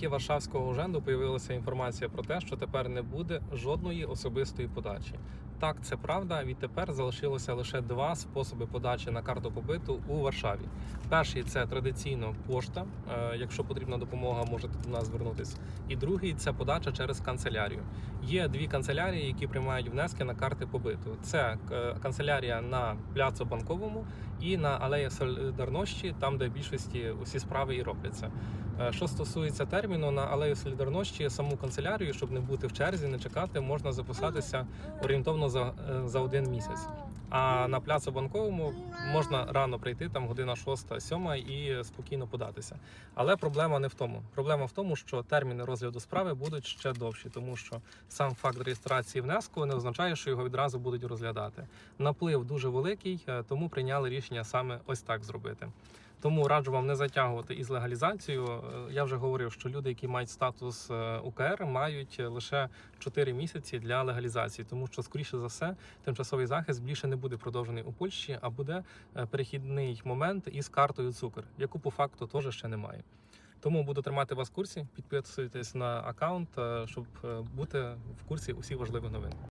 сайті Варшавського уженду появилася інформація про те, що тепер не буде жодної особистої подачі. Так, це правда. Відтепер залишилося лише два способи подачі на карту побиту у Варшаві. Перший це традиційно пошта. Е, Якщо потрібна допомога, можете до нас звернутися. І другий це подача через канцелярію. Є дві канцелярії, які приймають внески на карти побиту. Це е, канцелярія на пляцу банковому і на алеї Солідарності, там де в більшості усі справи і робляться. Е, Що стосується терміну на алею Солідарності, саму канцелярію, щоб не бути в черзі, не чекати, можна записатися орієнтовно за, е, за один місяць. А на пляцу банковому можна рано прийти, там година 6-7 і спокійно податися. Але проблема не в тому. Проблема в тому, що терміни розгляду справи будуть ще довші, тому що сам факт реєстрації внеску не означає, що його відразу будуть розглядати. Наплив дуже великий, е, тому прийняли рішення саме ось так зробити. Тому раджу вам не затягувати із легалізацією. Е, Я вже говорив, що люди, які мають статус е, УКР, мають лише 4 місяці для легалізації, тому що, скоріше за все, тимчасовий захист більше не буде продовжений у Польщі, а буде е, перехідний момент із картою цукор, яку по факту теж ще немає. Тому буду тримати вас в курсі. Підписуйтесь на аккаунт, е, щоб е, бути в курсі усіх важливих новин.